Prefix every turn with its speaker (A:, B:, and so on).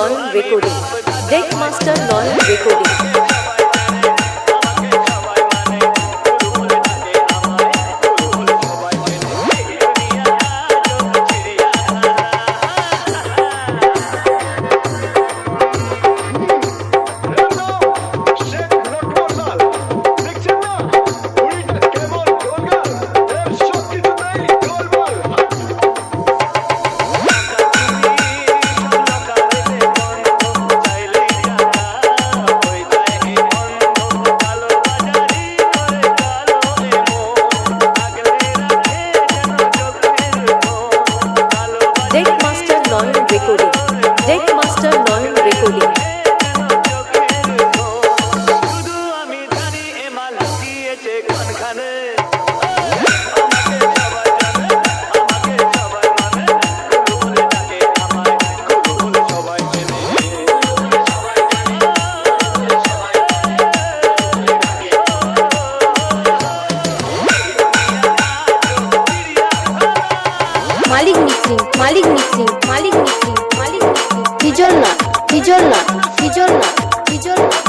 A: Lion recording deck master lion recording
B: মালিক mixing মালিক mixing মালিক মিক্সিং মালিক মিক্সিং হিজল না হিজল না হিজল না হিজল না।